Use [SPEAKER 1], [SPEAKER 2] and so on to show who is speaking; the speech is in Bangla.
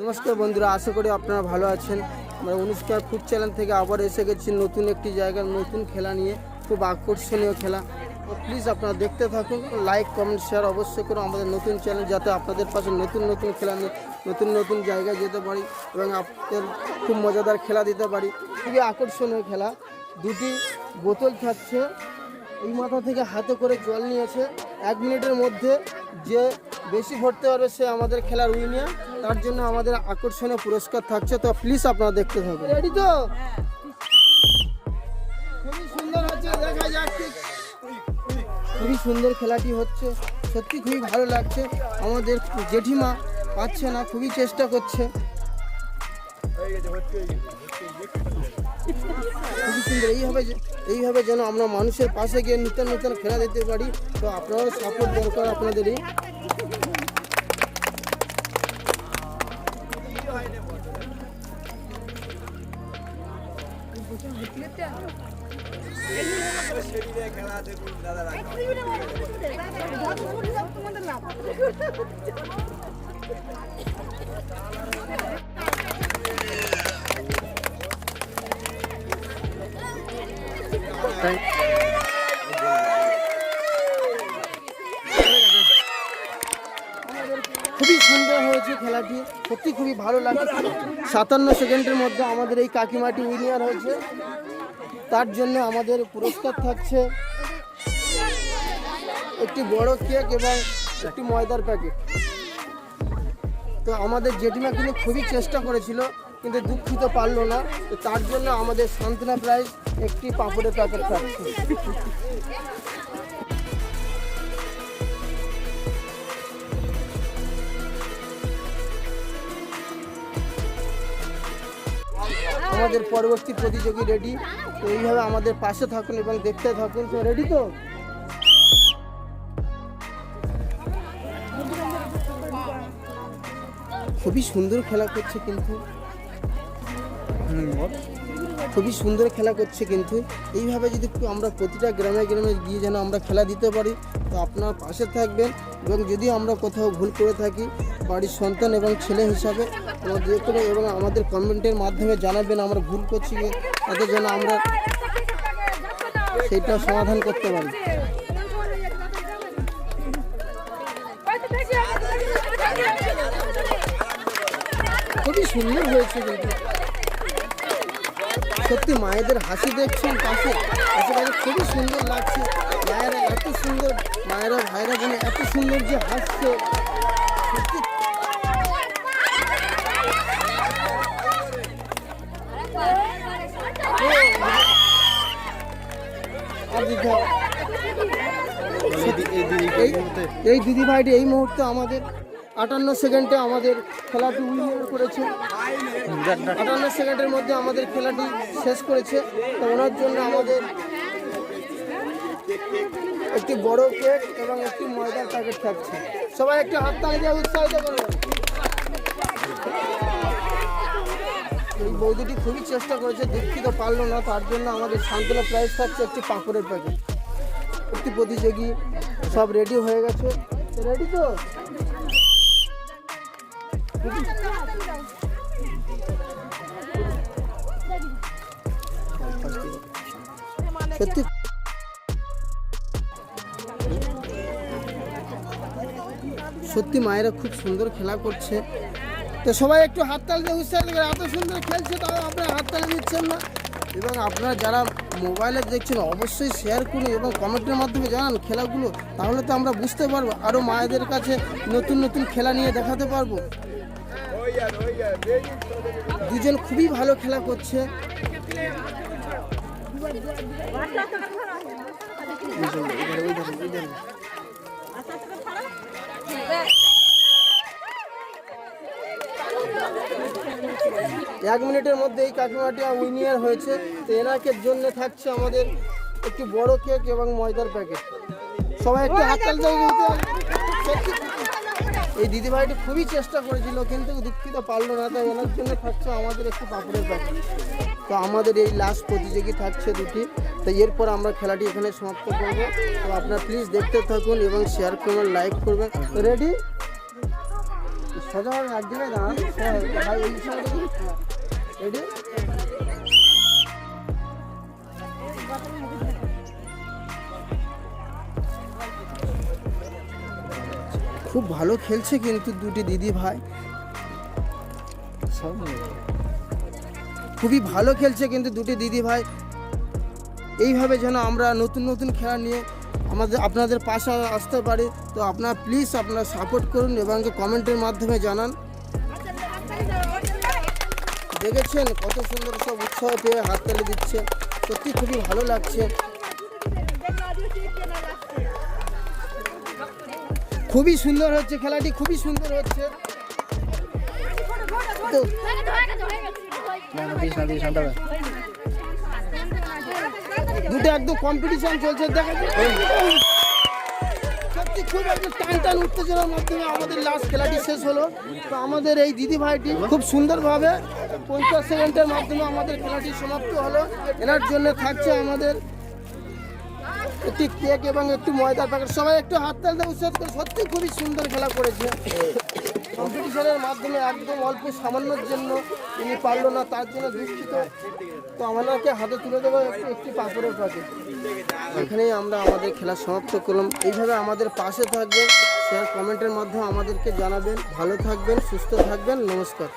[SPEAKER 1] নমস্কার বন্ধুরা, আশা করি আপনারা ভালো আছেন। আমরা অনুষ্কার ফুড চ্যানেল থেকে আবার এসে গেছি নতুন একটি জায়গার নতুন খেলা নিয়ে, খুব আকর্ষণীয় খেলা। প্লিজ আপনারা দেখতে থাকুন লাইক কমেন্ট শেয়ার অবশ্যই করুন আমাদের নতুন চ্যানেল যাতে আপনাদের পাশে নতুন নতুন খেলা নিয়ে, নতুন নতুন জায়গায় যেতে পারি এবং আপনাদের খুব মজাদার খেলা দিতে পারি। খুবই আকর্ষণীয় খেলা। দুটি বোতল থাকছে এই মাথা থেকে হাতে করে জল নিয়েছে। এক মিনিটের মধ্যে যে বেশি ভরতে পারবে সে আমাদের খেলার উইনিয়ার তার জন্য আমাদের আকর্ষণীয় পুরস্কার থাকছে। তো প্লিজ আপনারা দেখতে থাকুন। রেডি তো? খুবই সুন্দর হচ্ছে দেখা ঠিক খুবই সুন্দর খেলাটি হচ্ছে। সত্যি খুবই ভালো লাগছে। আমাদের জেঠিমা পাচ্ছে না খুবই চেষ্টা করছে। সুন্দর এইভাবে যে- এইভাবে যেন আমরা মানুষের পাশে গিয়ে নূতন নূতন খেলা দিতে পারি তো আপনারাও সাপোর্ট দরকার আপনাদেরই খুবই সুন্দর হয়েছে খেলাটি। সত্যি খুবই ভালো লাগছে। সাতান্ন সেকেন্ডের মধ্যে আমাদের এই কাকিমাটি উইনিয়ার হয়েছে। তার জন্য আমাদের পুরস্কার থাকছে একটি বড় কেক এবং একটি ময়দার প্যাকেট তো আমাদের জেঠিমা কিন্তু খুবই চেষ্টা করেছিল কিন্তু দুঃখিত পারল না। তো তার জন্য আমাদের সান্ত্বনা প্রাইজ একটি পাঁপড়ের প্যাকেট থাকছে আমাদের পরবর্তী প্রতিযোগী রেডি তো এইভাবে আমাদের পাশে থাকুন এবং দেখতে থাকুন। তো রেডি তো? খুবই সুন্দর খেলা করছে কিন্তু। খুবই সুন্দর খেলা করছে কিন্তু এইভাবে যদি আমরা প্রতিটা গ্রামে গ্রামে গিয়ে যেন আমরা খেলা দিতে পারি, তো আপনার পাশে থাকবেন এবং যদি আমরা কোথাও ভুল করে থাকি, বাড়ির সন্তান এবং ছেলে হিসাবে আমাদের কোনো এবং আমাদের কমেন্টের মাধ্যমে জানাবেন আমরা ভুল করছি তাতে যেন আমরা সেটা সমাধান করতে পারি। খুবই সুন্দর হয়েছে কিন্তু। সত্যি মায়েদের হাসি দেখছেন পাশে। আশেপাশে খুবই সুন্দর লাগছে। মায়েরা এত সুন্দর, মায়েরা ভাইরা বোনে এত সুন্দর যে হাসছে। সত্যি। এই দিদি ভাইটি এই মুহূর্তে আমাদের আটান্ন সেকেন্ডে আমাদের খেলাটি উইনিয়ার করেছে। আটান্ন সেকেন্ডের মধ্যে আমাদের খেলাটি শেষ করেছে। তো ওনার জন্য আমাদের একটি বড় কেক এবং একটি ময়দার প্যাকেট থাকছে। সবাই একটু হাত তালি দিয়ে উৎসাহিত করবেন এই বৌদিটি খুবই চেষ্টা করেছে দুঃখিত পারল না, তার জন্য আমাদের সান্ত্বনা প্রাইজ থাকছে একটি পাঁপড়ের প্যাকেট একটি প্রতিযোগী সব রেডি হয়ে গেছে। রেডি তো? সত্যি। সত্যি মায়েরা খুব সুন্দর খেলা করছে। তো সবাই একটু হাততাল দিয়ে উৎসাহিত করে এত সুন্দর খেলছে, তাও আপনারা হাততালি দিচ্ছেন না। এবং আপনারা যারা মোবাইলে দেখছেন অবশ্যই শেয়ার করুন এবং কমেন্টের মাধ্যমে জানান খেলাগুলো তাহলে তো আমরা বুঝতে পারব আরও মায়েদের কাছে নতুন নতুন খেলা নিয়ে দেখাতে পারব দুজন খুবই ভালো খেলা করছে এক মিনিটের মধ্যে এই কাকিমাটি উইনিয়ার হয়েছে। তো এনাকের জন্য থাকছে আমাদের একটি বড় কেক এবং ময়দার প্যাকেট। সবাই একটু হাততালি। এই দিদিভাইটি খুবই চেষ্টা করেছিল, কিন্তু দুঃখিত পারল না, তাই এনার জন্য থাকছে আমাদের একটি পাপড়ের প্যাকেট। তো আমাদের এই লাস্ট প্রতিযোগী থাকছে দুটি। তো এরপর আমরা খেলাটি এখানে সমাপ্ত করব। তো আপনারা প্লিজ দেখতে থাকুন এবং শেয়ার করবেন লাইক করবেন। রেডি এক জায়গায় হ্যাঁ, রেডি খুব ভালো খেলছে কিন্তু দুটি দিদি ভাই। খুবই ভালো খেলছে কিন্তু দুটি দিদি ভাই। এইভাবে যেন আমরা নতুন নতুন খেলা নিয়ে আমাদের আপনাদের পাশে আসতে পারি। তো আপনারা প্লিজ আপনারা সাপোর্ট করুন এবং কমেন্টের মাধ্যমে জানান। দেখেছেন কত সুন্দর সব উৎসাহ পেয়ে হাততালি দিচ্ছে। সত্যি খুবই ভালো লাগছে। খুবই সুন্দর হচ্ছে খেলাটি খুবই সুন্দর হচ্ছে। তো দুটো একদম কম্পিটিশন চলছে দেখা সত্যি খুব একটু টান টান উত্তেজনার মাধ্যমে আমাদের লাস্ট খেলাটি শেষ হলো। তো আমাদের এই দিদি ভাইটি খুব সুন্দরভাবে পঞ্চাশ সেকেন্ডের মাধ্যমে আমাদের খেলাটি সমাপ্ত হলো। এনার জন্য থাকছে আমাদের একটি কেক এবং একটি ময়দার প্যাকেট সবাই একটু হাততালি দিয়ে উৎসাহ সত্যি খুবই সুন্দর খেলা করেছে। কম্পিটিশনের মাধ্যমে একদম অল্প সামান্যর জন্য তিনি পারল না, তার জন্য দুঃখিত। তো আমাদেরকে হাতে তুলে দেবো একটু পাপড়ের প্যাকেট এখানেই আমরা আমাদের খেলা সমাপ্ত করলাম। এইভাবে আমাদের পাশে থাকবেন, শেয়ার কমেন্টের মাধ্যমে আমাদেরকে জানাবেন। ভালো থাকবেন, সুস্থ থাকবেন। নমস্কার।